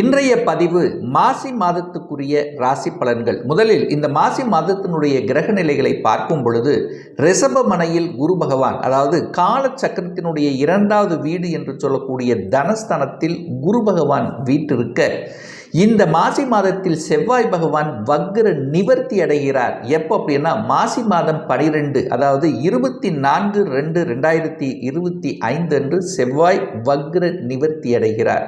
இன்றைய பதிவு மாசி மாதத்துக்குரிய ராசி பலன்கள். முதலில் இந்த மாசி மாதத்தினுடைய கிரக நிலைகளை பார்க்கும் பொழுது ரிஷபமனையில் குரு பகவான் அதாவது கால சக்கரத்தினுடைய இரண்டாவது வீடு என்று சொல்லக்கூடிய தனஸ்தனத்தில் குரு பகவான் வீட்டிருக்க இந்த மாசி மாதத்தில் செவ்வாய் பகவான் வக்ர நிவர்த்தி அடைகிறார். எப்போ அப்படின்னா மாசி மாதம் பனிரெண்டு அதாவது இருபத்தி நான்கு ரெண்டு ரெண்டாயிரத்தி இருபத்தி ஐந்து அன்று செவ்வாய் வக்ர நிவர்த்தி அடைகிறார்.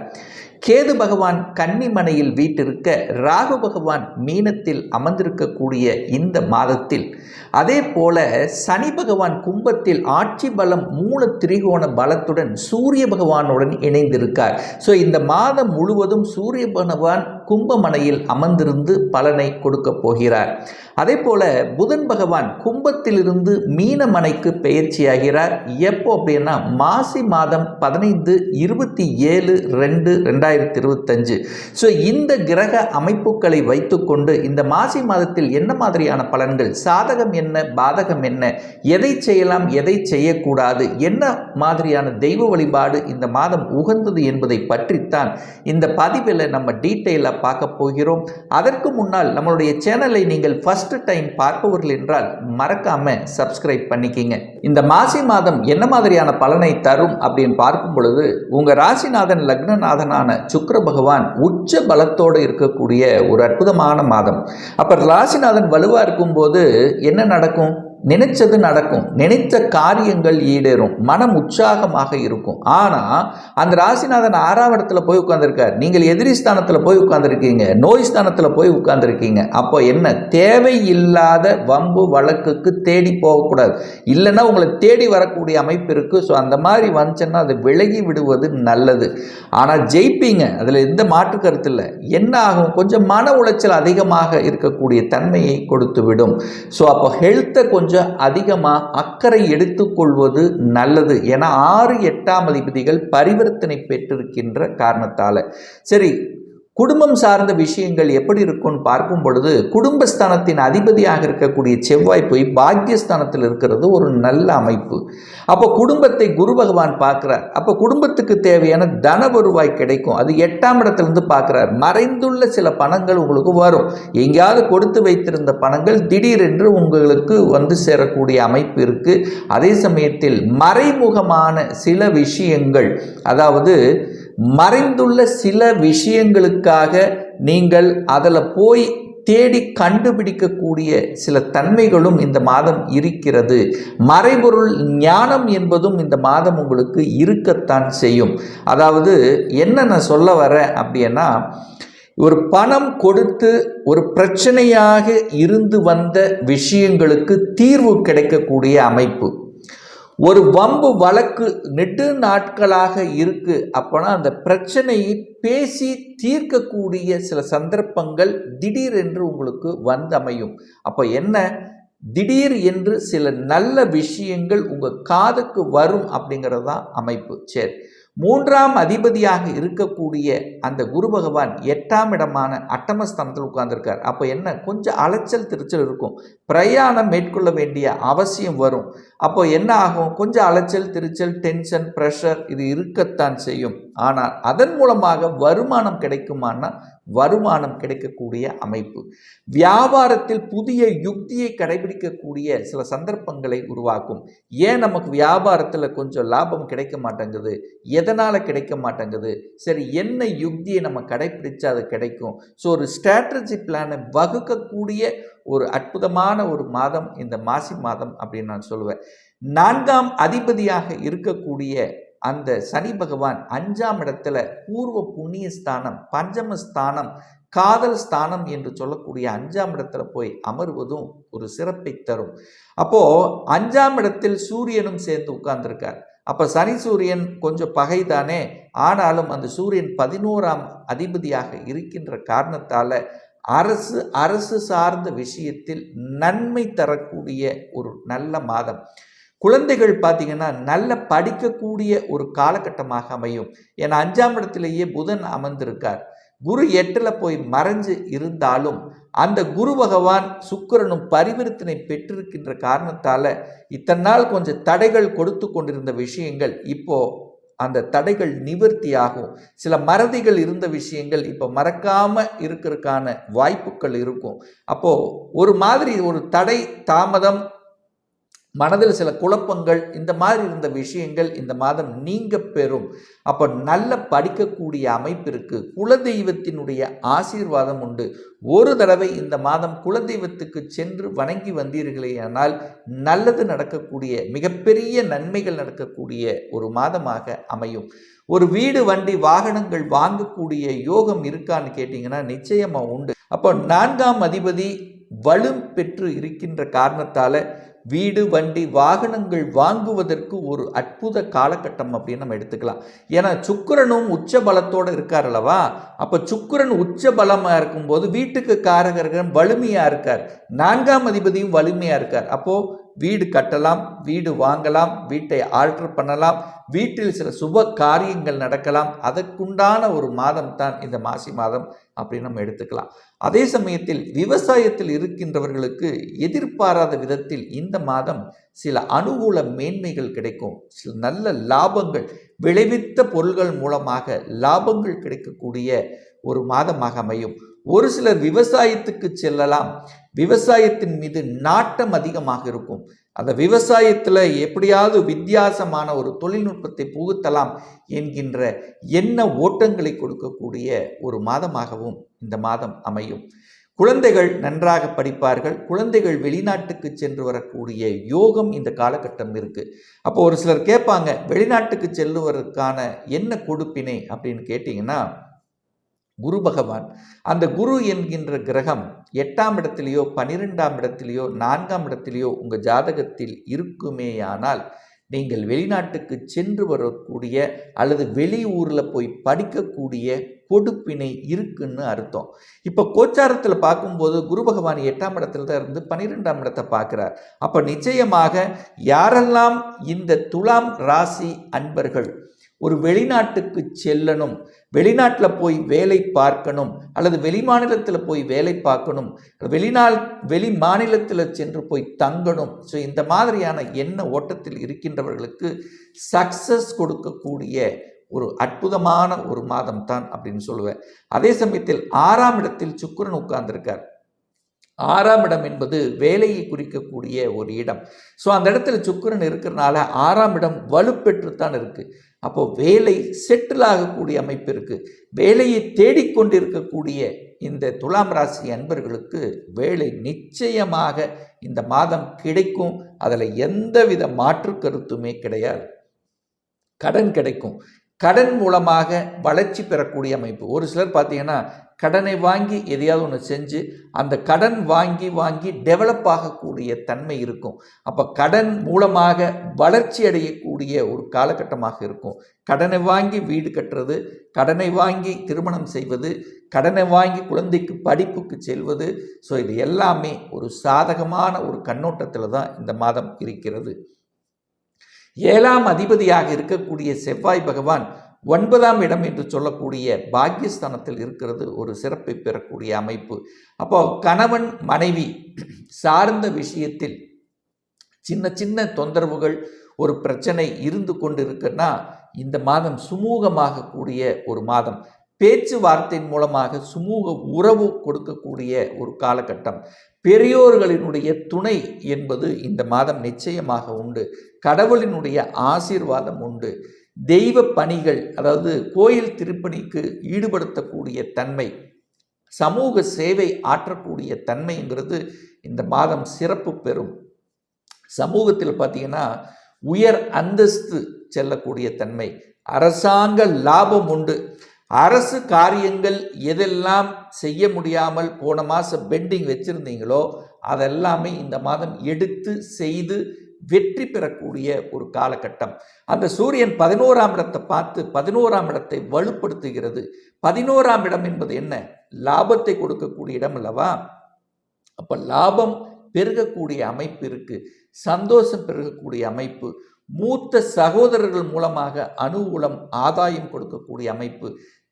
கேது பகவான் கன்னிமனையில் வீட்டிருக்க ராகு பகவான் மீனத்தில் அமர்ந்திருக்கக்கூடிய இந்த மாதத்தில் அதே போல சனி பகவான் கும்பத்தில் ஆட்சி பலம் மூல திரிகோண பலத்துடன் சூரிய பகவானுடன் இணைந்திருக்கார். ஸோ இந்த மாதம் முழுவதும் சூரிய பகவான் கும்பமனையில் அமர்ந்திருந்து பலனை கொடுக்கப் போகிறார். அதே போல புதன் பகவான் கும்பத்திலிருந்து மீனமனைக்கு பெயர்ச்சியாகிறார். எப்போ அப்படின்னா மாசி மாதம் பதினைந்து இருபத்தி ஏழு ரெண்டு ரெண்டாயிரத்தி இருபத்தஞ்சு. ஸோ இந்த கிரக அமைப்புகளை வைத்துக்கொண்டு இந்த மாசி மாதத்தில் என்ன மாதிரியான பலன்கள்? சாதகம் என்ன? பாதகம் என்ன? எதை செய்யலாம்? எதை செய்யக்கூடாது? என்ன மாதிரியான தெய்வ வழிபாடு இந்த மாதம் உகந்தது என்பதை பற்றித்தான் இந்த பதிவில் நம்ம டீட்டெயிலாக பார்க்க போகிறோம். அதற்கு முன்னால் நம்மளுடைய சேனலை நீங்கள் ஃபர்ஸ்ட் டைம் பார்ப்பவர்கள் என்றால் மறக்காம சப்ஸ்கிரைப் பண்ணிக்கிங்க. இந்த மாசி மாதம் என்ன மாதிரியான பலனை தரும் அப்படின்னு பார்க்கும் பொழுது உங்க ராசிநாதன் லக்னநாதனான சுக்கர பகவான் உச்ச பலத்தோடு இருக்கக்கூடிய ஒரு அற்புதமான மாதம். அப்ப ராசிநாதன் வலுவா இருக்கும்போது என்ன நடக்கும்? நினைச்சது நடக்கும். நினைத்த காரியங்கள் ஈடேறும். மனம் உற்சாகமாக இருக்கும். ஆனால் அந்த ராசிநாதன் ஆறாம் இடத்துல போய் உட்காந்துருக்கார் நீங்கள் எதிரி ஸ்தானத்தில் போய் உட்காந்துருக்கீங்க நோய் ஸ்தானத்தில் போய் உட்காந்துருக்கீங்க அப்போ என்ன? தேவையில்லாத வம்பு வழக்குக்கு தேடி போகக்கூடாது. இல்லைன்னா உங்களை தேடி வரக்கூடிய அமைப்பு இருக்குது ஸோ அந்த மாதிரி வந்துச்சுன்னா அது விலகி விடுவது நல்லது. ஆனால் ஜெயிப்பீங்க. அதில் எந்த மாற்று கருத்து இல்லை. என்ன ஆகும்? கொஞ்சம் மன உளைச்சல் அதிகமாக இருக்கக்கூடிய தன்மையை கொடுத்து விடும் ஸோ அப்போ ஹெல்த்தை கொஞ்சம் அதிகமாக அக்கறை எடுத்துக்கொள்வது நல்லது. ஏன்னா ஆறு எட்டாம் அதிபதிகள் பரிவர்த்தனை பெற்றிருக்கின்ற காரணத்தால். சரி குடும்பம் சார்ந்த விஷயங்கள் எப்படி இருக்கும்னு பார்க்கும் பொழுது குடும்பஸ்தானத்தின் அதிபதியாக இருக்கக்கூடிய செவ்வாய் போய் பாக்கியஸ்தானத்தில் இருக்கிறது ஒரு நல்ல அமைப்பு. அப்போ குடும்பத்தை குரு பகவான் பார்க்குறார். அப்போ குடும்பத்துக்கு தேவையான தன வருவாய் கிடைக்கும். அது எட்டாம் இடத்துலேருந்து பார்க்குறார். மறைந்துள்ள சில பணங்கள் உங்களுக்கு வரும். எங்கேயாவது கொடுத்து வைத்திருந்த பணங்கள் திடீரென்று உங்களுக்கு வந்து சேரக்கூடிய அமைப்பு இருக்குது அதே சமயத்தில் மறைமுகமான சில விஷயங்கள் அதாவது மறைந்துள்ள சில விஷயங்களுக்காக நீங்கள் அதில் போய் தேடி கண்டுபிடிக்கக்கூடிய சில தன்மைகளும் இந்த மாதம் இருக்கிறது. மறைபொருள் ஞானம் என்பதும் இந்த மாதம் உங்களுக்கு இருக்கத்தான் செய்யும். அதாவது என்ன நான் சொல்ல வரேன் அப்படின்னா ஒரு பணம் கொடுத்து ஒரு பிரச்சனையாக இருந்து வந்த விஷயங்களுக்கு தீர்வு கிடைக்கக்கூடிய அமைப்பு. ஒரு வம்பு வழக்கு நெடு நாட்களாக இருக்கு அப்போனா அந்த பிரச்சனையை பேசி தீர்க்கக்கூடிய சில சந்தர்ப்பங்கள் திடீரென்று உங்களுக்கு வந்து அமையும் அப்போ என்ன? திடீர் என்று சில நல்ல விஷயங்கள் உங்கள் காதுக்கு வரும் அப்படிங்கிறது தான் அமைப்பு. சரி. மூன்றாம் அதிபதியாக இருக்கக்கூடிய அந்த குரு பகவான் எட்டாம் இடமான அட்டமஸ்தானத்தில் உட்கார்ந்துருக்கார். அப்போ என்ன? கொஞ்சம் அலைச்சல் திருச்சல் இருக்கும். பிரயாணம் மேற்கொள்ள வேண்டிய அவசியம் வரும். அப்போ என்ன ஆகும்? கொஞ்சம் அலைச்சல் திருச்சல் டென்ஷன் ப்ரெஷர் இது இருக்கத்தான் செய்யும். ஆனால் அதன் மூலமாக வருமானம் கிடைக்குமானா வருமானம் கிடைக்கக்கூடிய அமைப்பு. வியாபாரத்தில் புதிய யுக்தியை கடைபிடிக்கக்கூடிய சில சந்தர்ப்பங்களை உருவாக்கும். ஏன் நமக்கு வியாபாரத்தில் கொஞ்சம் லாபம் கிடைக்க மாட்டேங்குது? எதனால் கிடைக்க மாட்டேங்குது? சரி என்ன யுக்தியை நம்ம கடைபிடிச்சா அது கிடைக்கும்? ஸோ ஒரு ஸ்ட்ராட்டஜி பிளானை வகுக்கக்கூடிய ஒரு அற்புதமான ஒரு மாதம் இந்த மாசி மாதம் அப்படின்னு நான் சொல்லுவேன். நான்காம் அதிபதியாக இருக்கக்கூடிய அந்த சனி பகவான் அஞ்சாம் இடத்துல பூர்வ புண்ணிய ஸ்தானம் பஞ்சம ஸ்தானம் காதல் ஸ்தானம் என்று சொல்லக்கூடிய அஞ்சாம் இடத்துல போய் அமர்வதும் ஒரு சிறப்பை தரும். அப்போ அஞ்சாம் இடத்தில் சூரியனும் சேர்ந்து உட்கார்ந்திருக்கார். அப்போ சனி சூரியன் கொஞ்சம் பகை தானே ஆனாலும் அந்த சூரியன் பதினோராம் அதிபதியாக இருக்கின்ற காரணத்தால் அரசு அரசு சார்ந்த விஷயத்தில் நன்மை தரக்கூடிய ஒரு நல்ல மாதம். குழந்தைகள் பார்த்தீங்கன்னா நல்ல படிக்கக்கூடிய ஒரு காலகட்டமாக அமையும். ஏன்னா அஞ்சாம் இடத்திலேயே புதன் அமர்ந்திருக்கார். குரு எட்டில் போய் மறைஞ்சு இருந்தாலும் அந்த குரு பகவான் சுக்கிரனும் பரிவர்த்தனை பெற்றிருக்கின்ற காரணத்தால் இத்தனை நாள் கொஞ்சம் தடைகள் கொடுத்து கொண்டிருந்த விஷயங்கள் இப்போ அந்த தடைகள் நிவர்த்தியாகும். சில மறதிகள் இருந்த விஷயங்கள் இப்போ மறக்காமல் இருக்கிறதுக்கான வாய்ப்புகள் இருக்கும். அப்போது ஒரு மாதிரி ஒரு தடை தாமதம் மனதில் சில குழப்பங்கள் இந்த மாதிரி இருந்த விஷயங்கள் இந்த மாதம் நீங்க பெறும். அப்போ நல்ல படிக்கக்கூடிய அமைப்பு இருக்கு குலதெய்வத்தினுடைய ஆசீர்வாதம் உண்டு. ஒரு தடவை இந்த மாதம் குலதெய்வத்துக்கு சென்று வணங்கி வந்தீர்களேயானால் நல்லது நடக்கக்கூடிய மிகப்பெரிய நன்மைகள் நடக்கக்கூடிய ஒரு மாதமாக அமையும். ஒரு வீடு வண்டி வாகனங்கள் வாங்கக்கூடிய யோகம் இருக்கான்னு கேட்டிங்கன்னா நிச்சயமாக உண்டு. அப்போ நான்காம் அதிபதி வலு பெற்று இருக்கின்ற காரணத்தால் வீடு வண்டி வாகனங்கள் வாங்குவதற்கு ஒரு அற்புத காலகட்டம் அப்படின்னு நம்ம எடுத்துக்கலாம். ஏன்னா சுக்கிரனும் உச்ச பலத்தோடு இருக்கார் அல்லவா? அப்போ சுக்கிரன் உச்ச பலமாக இருக்கும்போது வீட்டுக்கு காரகர்கள் வலிமையாக இருக்கார். நான்காம் அதிபதியும் வலிமையாக இருக்கார். அப்போது வீடு கட்டலாம் வீடு வாங்கலாம் வீட்டை ஆல்டர் பண்ணலாம் வீட்டில் சில சுப காரியங்கள் நடக்கலாம். அதற்குண்டான ஒரு மாதம் தான் இந்த மாசி மாதம் அப்படின்னு நம்ம எடுத்துக்கலாம். அதே சமயத்தில் விவசாயத்தில் இருக்கின்றவர்களுக்கு எதிர்பாராத விதத்தில் இந்த மாதம் சில அனுகூல மேன்மைகள் கிடைக்கும். சில நல்ல லாபங்கள் விளைவித்த பொருள்கள் மூலமாக லாபங்கள் கிடைக்கக்கூடிய ஒரு மாதமாக அமையும். ஒரு சிலர் விவசாயத்துக்கு செல்லலாம். விவசாயத்தின் மீது நாட்டம் அதிகமாக இருக்கும். அந்த விவசாயத்தில் எப்படியாவது வித்தியாசமான ஒரு தொழில்நுட்பத்தை புகுத்தலாம் என்கின்ற எண்ண ஓட்டங்களை கொடுக்கக்கூடிய ஒரு மாதமாகவும் இந்த மாதம் அமையும். குழந்தைகள் நன்றாக படிப்பார்கள். குழந்தைகள் வெளிநாட்டுக்கு சென்று வரக்கூடிய யோகம் இந்த காலகட்டம் இருக்குது அப்போ ஒரு சிலர் கேட்பாங்க வெளிநாட்டுக்கு செல்லுவதற்கான என்ன கொடுப்பினை? அப்படின்னு கேட்டிங்கன்னா குரு பகவான். அந்த குரு என்கின்ற கிரகம் எட்டாம் இடத்திலேயோ பனிரெண்டாம் இடத்திலேயோ நான்காம் இடத்திலேயோ உங்கள் ஜாதகத்தில் இருக்குமேயானால் நீங்கள் வெளிநாட்டுக்கு சென்று வரக்கூடிய அல்லது வெளியூரில் போய் படிக்கக்கூடிய கொடுப்பினை இருக்குன்னு அர்த்தம். இப்போ கோச்சாரத்தில் பார்க்கும்போது குரு பகவான் எட்டாம் இடத்துல தான் இருந்து பன்னிரெண்டாம் இடத்தை பார்க்குறார். அப்போ நிச்சயமாக யாரெல்லாம் இந்த துலாம் ராசி அன்பர்கள் ஒரு வெளிநாட்டுக்கு செல்லணும் வெளிநாட்டில் போய் வேலை பார்க்கணும் அல்லது வெளிமாநிலத்தில் போய் வேலை பார்க்கணும் வெளிநாள் வெளி மாநிலத்தில் சென்று போய் தங்கணும். ஸோ இந்த மாதிரியான எண்ண ஓட்டத்தில் இருக்கின்றவர்களுக்கு சக்சஸ் கொடுக்கக்கூடிய ஒரு அற்புதமான ஒரு மாதம் தான் அப்படின்னு சொல்லுவேன். அதே சமயத்தில் ஆறாம் இடத்தில் சுக்கிரன் உட்கார்ந்திருக்கார். ஆறாம் இடம் என்பது வேலையை குறிக்கக்கூடிய ஒரு இடம். ஸோ அந்த இடத்துல சுக்கிரன் இருக்கிறனால ஆறாம் இடம் வலுப்பெற்றுத்தான் இருக்குது அப்போது வேலை செட்டில் ஆகக்கூடிய அமைப்பு இருக்குது வேலையை தேடிக்கொண்டிருக்கக்கூடிய இந்த துலாம் ராசி அன்பர்களுக்கு வேலை நிச்சயமாக இந்த மாதம் கிடைக்கும். அதில் எந்தவித மாற்று கருத்துமே கிடையாது. கடன் கிடைக்கும். கடன் மூலமாக வளர்ச்சி பெறக்கூடிய அமைப்பு. ஒரு சிலர் பார்த்தீங்கன்னா கடனை வாங்கி எதையாவது ஒன்று செஞ்சு அந்த கடன் வாங்கி வாங்கி டெவலப் ஆகக்கூடிய தன்மை இருக்கும். அப்போ கடன் மூலமாக வளர்ச்சி அடையக்கூடிய ஒரு காலகட்டமாக இருக்கும். கடனை வாங்கி வீடு கட்டுறது கடனை வாங்கி திருமணம் செய்வது கடனை வாங்கி குழந்தைக்கு படிப்புக்கு செல்வது. ஸோ இது எல்லாமே ஒரு சாதகமான ஒரு கண்ணோட்டத்தில் தான் இந்த மாதம் இருக்கிறது. ஏழாம் அதிபதியாக இருக்கக்கூடிய செவ்வாய் பகவான் ஒன்பதாம் இடம் என்று சொல்லக்கூடிய பாக்கியஸ்தானத்தில் இருக்கிறது. ஒரு சிறப்பை பெறக்கூடிய அமைப்பு. அப்போ கணவன் மனைவி சார்ந்த விஷயத்தில் சின்ன சின்ன தொந்தரவுகள் ஒரு பிரச்சனை இருந்து கொண்டு இருக்குன்னா இந்த மாதம் சுமூகமாக கூடிய ஒரு மாதம். பேச்சுவார்த்தையின் மூலமாக சுமூக உறவு கொடுக்கக்கூடிய ஒரு காலகட்டம். பெரியோர்களினுடைய துணை என்பது இந்த மாதம் நிச்சயமாக உண்டு. கடவுளினுடைய ஆசீர்வாதம் உண்டு. தெய்வ பணிகள் அதாவது கோயில் திருப்பணிக்கு ஈடுபடுத்தக்கூடிய தன்மை சமூக சேவை ஆற்றக்கூடிய தன்மைங்கிறது இந்த மாதம் சிறப்பு பெறும். சமூகத்தில் பார்த்தீங்கன்னா உயர் அந்தஸ்து செல்லக்கூடிய தன்மை அரசாங்க லாபம் உண்டு. அரசு காரியங்கள் எதெல்லாம் செய்ய முடியாமல் போன மாதம் பெண்டிங் வச்சுருந்தீங்களோ அதெல்லாமே இந்த மாதம் எடுத்து செய்து வெற்றி பெறக்கூடிய ஒரு காலகட்டம். அந்த சூரியன் பதினோராம் இடத்தை பார்த்து பதினோராம் இடத்தை வலுப்படுத்துகிறது. பதினோராம் இடம் என்பது என்ன? லாபத்தை கொடுக்கக்கூடிய இடம் அல்லவா? அப்போ லாபம் பெருகக்கூடிய அமைப்பு இருக்குது சந்தோஷம் பெருகக்கூடிய அமைப்பு. மூத்த சகோதரர்கள் மூலமாக அனுகூலம் ஆதாயம் கொடுக்கக்கூடிய அமைப்பு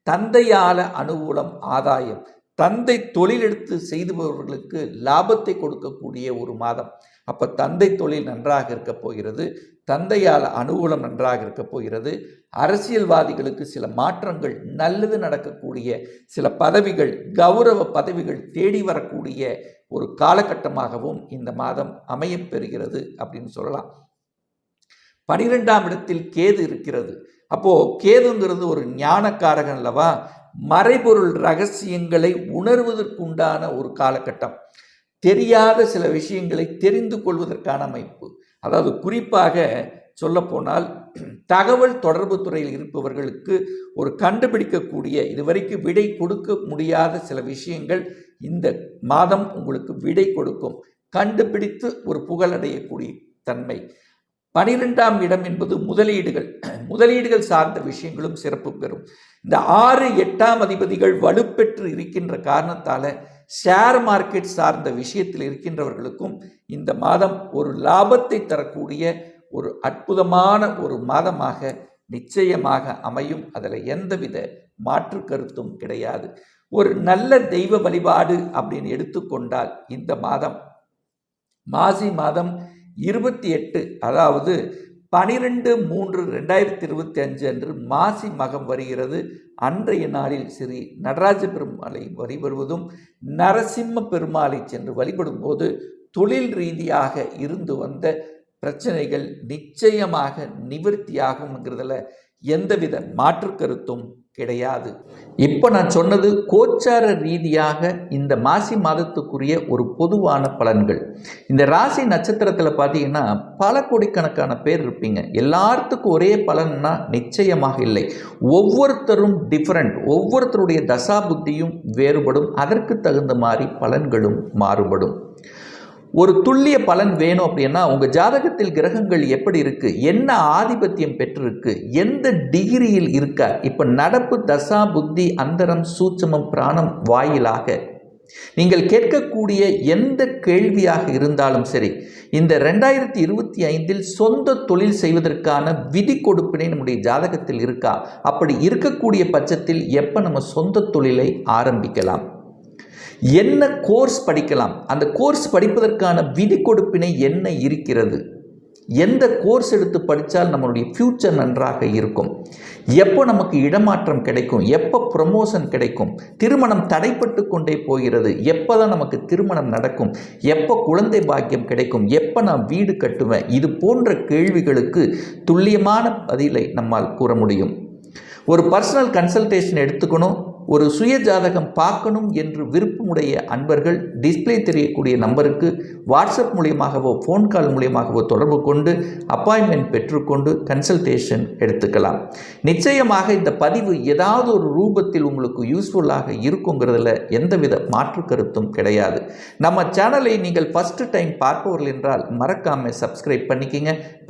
தந்தையால அனுகூலம் ஆதாயம் தந்தை தொழில் எடுத்து செய்துபவர்களுக்கு லாபத்தை கொடுக்கக்கூடிய ஒரு மாதம். அப்போ தந்தை தொழில் நன்றாக இருக்க போகிறது தந்தையால் அனுகூலம் நன்றாக இருக்க போகிறது. அரசியல்வாதிகளுக்கு சில மாற்றங்கள் நல்லது நடக்கக்கூடிய சில பதவிகள் கௌரவ பதவிகள் தேடி வரக்கூடிய ஒரு காலகட்டமாகவும் இந்த மாதம் அமையப்பெறுகிறது அப்படின்னு சொல்லலாம். பனிரெண்டாம் இடத்தில் கேது இருக்கிறது. அப்போ கேதுங்கிறது ஒரு ஞானக்காரகன் அல்லவா? மறைபொருள் ரகசியங்களை உணர்வதற்குண்டான ஒரு காலகட்டம். தெரியாத சில விஷயங்களை தெரிந்து கொள்வதற்கான அமைப்பு. அதாவது குறிப்பாக சொல்லப்போனால் தகவல் தொடர்பு துறையில் இருப்பவர்களுக்கு ஒரு கண்டுபிடிக்கக்கூடிய இதுவரைக்கும் விடை கொடுக்க முடியாத சில விஷயங்கள் இந்த மாதம் உங்களுக்கு விடை கொடுக்கும். கண்டுபிடித்து ஒரு புகழடையக்கூடிய தன்மை. பனிரெண்டாம் இடம் என்பது முதலீடுகள். முதலீடுகள் சார்ந்த விஷயங்களும் சிறப்பு பெறும். இந்த ஆறு எட்டாம் அதிபதிகள் வலுப்பெற்று இருக்கின்ற காரணத்தால் ஷேர் மார்க்கெட் சார்ந்த விஷயத்தில் இருக்கின்றவர்களுக்கும் இந்த மாதம் ஒரு லாபத்தை தரக்கூடிய ஒரு அற்புதமான ஒரு மாதமாக நிச்சயமாக அமையும். அதில் எந்தவித மாற்று கருத்தும் கிடையாது. ஒரு நல்ல தெய்வ வழிபாடு அப்படின்னு எடுத்துக்கொண்டால் இந்த மாதம் மாசி மாதம் இருபத்தி எட்டு அதாவது பனிரெண்டு மூன்று ரெண்டாயிரத்தி இருபத்தி அஞ்சு அன்று மாசி மகம் வருகிறது. அன்றைய நாளில் ஸ்ரீ நடராஜ பெருமாளை வழிபடுவதும் நரசிம்ம பெருமாளை சென்று வழிபடும் போது தொழில் ரீதியாக இருந்து வந்த பிரச்சனைகள் நிச்சயமாக நிவர்த்தியாகுங்கிறதுல எந்தவித மாற்று கருத்தும் கிடையாது. இப்போ நான் சொன்னது கோச்சார ரீதியாக இந்த மாசி மாதத்துக்குரிய ஒரு பொதுவான பலன்கள். இந்த ராசி நட்சத்திரத்தில் பார்த்தீங்கன்னா பல கோடிக்கணக்கான பேர் இருப்பீங்க. எல்லாத்துக்கும் ஒரே பலன்னா நிச்சயமாக இல்லை. ஒவ்வொருத்தரும் டிஃப்ரெண்ட் ஒவ்வொருத்தருடைய தசா புத்தியும் வேறுபடும். அதற்கு தகுந்த மாதிரி பலன்களும் மாறுபடும். ஒரு துல்லிய பலன் வேணும் அப்படின்னா உங்கள் ஜாதகத்தில் கிரகங்கள் எப்படி இருக்குது என்ன ஆதிபத்தியம் பெற்றிருக்கு? எந்த டிகிரியில் இருக்கா? இப்போ நடப்பு தசா புத்தி அந்தரம் சூட்சமம் பிராணம் வாயிலாக நீங்கள் கேட்கக்கூடிய எந்த கேள்வியாக இருந்தாலும் சரி இந்த ரெண்டாயிரத்தி இருபத்தி ஐந்தில் சொந்த தொழில் செய்வதற்கான விதி கொடுப்பினை நம்முடைய ஜாதகத்தில் இருக்கா? அப்படி இருக்கக்கூடிய பட்சத்தில் எப்போ நம்ம சொந்த தொழிலை ஆரம்பிக்கலாம்? என்ன கோர்ஸ் படிக்கலாம்? அந்த கோர்ஸ் படிப்பதற்கான விதி கொடுப்பினை என்ன இருக்கிறது? எந்த கோர்ஸ் எடுத்து படித்தால் நம்மளுடைய ஃப்யூச்சர் நன்றாக இருக்கும்? எப்போ நமக்கு இடமாற்றம் கிடைக்கும்? எப்போ ப்ரமோஷன் கிடைக்கும்? திருமணம் தடைப்பட்டு கொண்டே போகிறது. எப்போ தான் நமக்கு திருமணம் நடக்கும்? எப்போ குழந்தை பாக்கியம் கிடைக்கும்? எப்போ நான் வீடு கட்டுவேன்? இது போன்ற கேள்விகளுக்கு துல்லியமான பதிலை நம்மால் கூற முடியும். ஒரு பர்சனல் கன்சல்டேஷன் எடுத்துக்கணும். ஒரு சுய ஜாதகம் பார்க்கணும் என்று விருப்பமுடைய அன்பர்கள் டிஸ்பிளே தெரியக்கூடிய நம்பருக்கு வாட்ஸ்அப் மூலியமாகவோ ஃபோன் கால் மூலியமாகவோ தொடர்பு கொண்டு அப்பாயின்மெண்ட் பெற்றுக்கொண்டு கன்சல்டேஷன் எடுத்துக்கலாம். நிச்சயமாக இந்த பதிவு ஏதாவது ஒரு ரூபத்தில் உங்களுக்கு யூஸ்ஃபுல்லாக இருக்குங்கிறதுல எந்தவித மாற்று கருத்தும் கிடையாது. நம்ம சேனலை நீங்கள் ஃபஸ்ட்டு டைம் பார்ப்பவர்கள் என்றால் மறக்காமல் சப்ஸ்கிரைப் பண்ணிக்கிங்க.